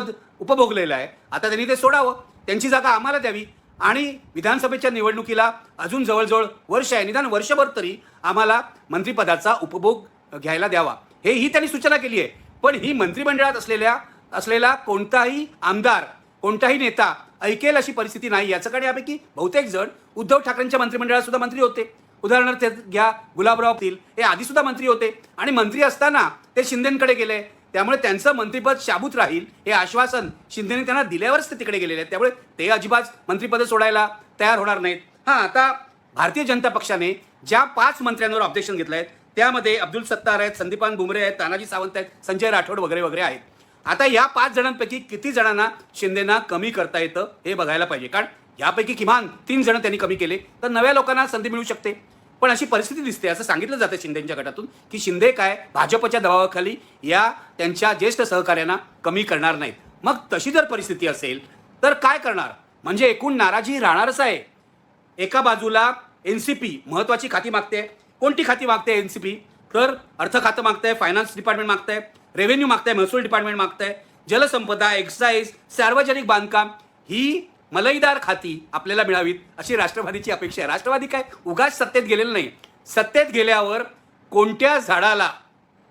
मंत्रिपद उपभोगलेलं आहे. आता त्यांनी ते सोडावं. त्यांची जागा आम्हाला द्यावी. आणि विधानसभेच्या निवडणुकीला अजून जवळजवळ वर्ष आहे. निदान वर्षभर तरी आम्हाला मंत्रिपदाचा उपभोग घ्यायला द्यावा. हे ही त्यांनी सूचना केली आहे. पण ही मंत्रिमंडळात असलेल्या असलेला कोणताही आमदार कोणताही नेता ऐकेल अशी परिस्थिती नाही. याच्याकडे यापैकी बहुतेक जण उद्धव ठाकरेंच्या मंत्रिमंडळात सुद्धा मंत्री होते. उदाहरणार्थ घ्या गुलाबराव पाटील हे आधी सुद्धा मंत्री होते. आणि मंत्री असताना ते शिंदेकडे गेले. त्यामुळे त्यांचं मंत्रिपद शाबूत राहील हे आश्वासन शिंदेने त्यांना दिल्यावरच ते तिकडे गेलेले आहेत. त्यामुळे ते अजिबात मंत्रिपद सोडायला तयार होणार नाहीत. हां आता भारतीय जनता पक्षाने ज्या पाच मंत्र्यांवर ऑब्जेक्शन घेतलं आहे त्यामध्ये अब्दुल सत्तार आहेत संदीपान बुमरे आहेत तानाजी सावंत आहेत संजय राठोड वगैरे वगैरे आहेत. आता या पाच जणांपैकी किती जणांना शिंदेना कमी करता येतं हे बघायला पाहिजे. कारण यापैकी किमान तीन जण त्यांनी कमी केले. तर नव्या लोकांना संधी मिळू शकते. पण अशी परिस्थिती दिसते. असं सांगितलं जातं शिंदेच्या गटातून की शिंदे काय भाजपच्या दबावाखाली या त्यांच्या ज्येष्ठ सहकार्यांना कमी करणार नाहीत. मग तशी जर परिस्थिती असेल तर काय करणार? म्हणजे एकूण नाराजी राहणारच आहे. एका बाजूला एन सी पी महत्वाची खाती मागते. कोणती खाती मागते एन सी पी तर अर्थ खातं मागतंय फायनान्स डिपार्टमेंट मागतंय रेव्हेन्यू मागतंय महसूल डिपार्टमेंट मागतंय जलसंपदा एक्साईज सार्वजनिक बांधकाम ही मलईदार खाती आपल्याला मिळावीत अशी राष्ट्रवादीची अपेक्षा आहे. राष्ट्रवादी काय? उगाच सत्तेत गेलेलं नाही. सत्तेत गेल्यावर कोणत्या झाडाला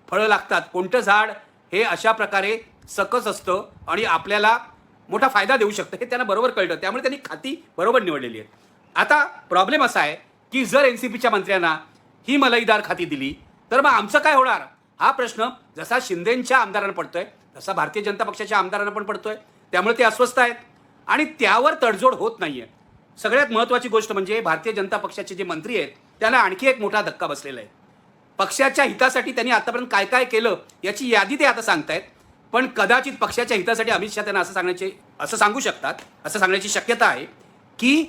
फळं लागतात? कोणतं झाड हे अशा प्रकारे सकस असतं आणि आपल्याला मोठा फायदा देऊ शकतं हे त्यांना बरोबर कळतं. त्यामुळे त्यांनी खाती बरोबर निवडलेली आहेत. आता प्रॉब्लेम असा आहे की जर एन सी पीच्या मंत्र्यांना ही मलईदार खाती दिली तर मग आमचं काय होणार? हा प्रश्न जसा शिंदेंच्या आमदारांना पडतोय तसा भारतीय जनता पक्षाच्या आमदारांना पण पडतोय. त्यामुळे ते अस्वस्थ आहेत. आणि त्यावर तडजोड होत नाहीये. सगळ्यात महत्त्वाची गोष्ट म्हणजे भारतीय जनता पक्षाचे जे मंत्री आहेत त्यांना आणखी एक मोठा धक्का बसलेला आहे. पक्षाच्या हितासाठी त्यांनी आतापर्यंत काय काय केलं याची यादी ते आता सांगतायत. पण कदाचित पक्षाच्या हितासाठी अमित शहा त्यांना असं सांगण्याचे असं सांगू शकतात असं सांगण्याची शक्यता आहे की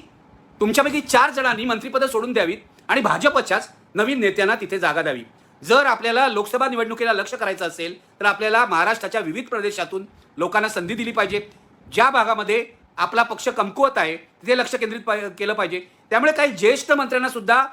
तुमच्यापैकी चार जणांनी मंत्रिपदं सोडून द्यावीत आणि भाजपच्याच नवीन नेत्यांना तिथे जागा द्यावी. जर आपल्याला लोकसभा निवडणुकीला लक्ष करायचं असेल तर आपल्याला महाराष्ट्राच्या विविध प्रदेशातून लोकांना संधी दिली पाहिजे. ज्या भागामध्ये आपला पक्ष कमकुवत आहे तिथे लक्ष केंद्रित पा केलं पाहिजे. त्यामुळे काही ज्येष्ठ मंत्र्यांना सुद्धा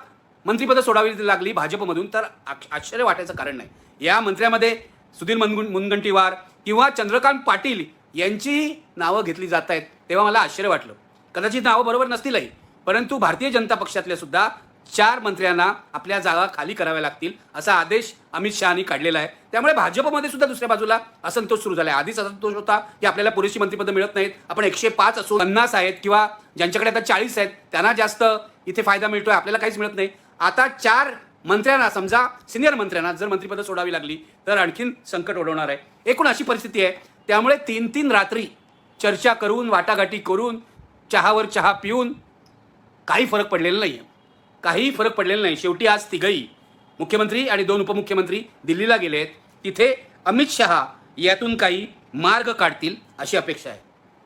मंत्रिपदं सोडावी लागली भाजपमधून तर आश्चर्य वाटायचं कारण नाही. या मंत्र्यामध्ये सुधीर मुनगुं मुनगंटीवार किंवा चंद्रकांत पाटील यांची नावं घेतली जात आहेत तेव्हा मला आश्चर्य वाटलं. कदाचित नावं बरोबर नसतीलही परंतु भारतीय जनता पक्षातल्या सुद्धा चार मंत्र्यांना आपल्या जागा खाली कराव्या लागतील असा आदेश अमित शहानी काढलेला आहे. त्यामुळे भाजपमध्ये सुद्धा दुसऱ्या बाजूला असंतोष सुरू झाला आहे आधीच असंतोष होता की आपल्याला पुरेशी मंत्रिपद मिळत नाहीत. आपण एकशे पाच असो पन्नास आहेत किंवा ज्यांच्याकडे आता चाळीस आहेत त्यांना जास्त इथे फायदा मिळतोय आपल्याला काहीच मिळत नाही. आता चार मंत्र्यांना समजा सिनियर मंत्र्यांना जर मंत्रिपदं सोडावी लागली तर आणखीन संकट ओढवणार आहे. एकूण अशी परिस्थिती आहे. त्यामुळे तीन तीन रात्री चर्चा करून वाटाघाटी करून चहावर चहा पिऊन काही फरक पडलेला नाही आहे काहीही फरक पडलेला नाही. शेवटी आज तिघही मुख्यमंत्री आणि दोन उपमुख्यमंत्री दिल्लीला गेले आहेत तिथे अमित शहा यातून काही मार्ग काढतील अशी अपेक्षा आहे.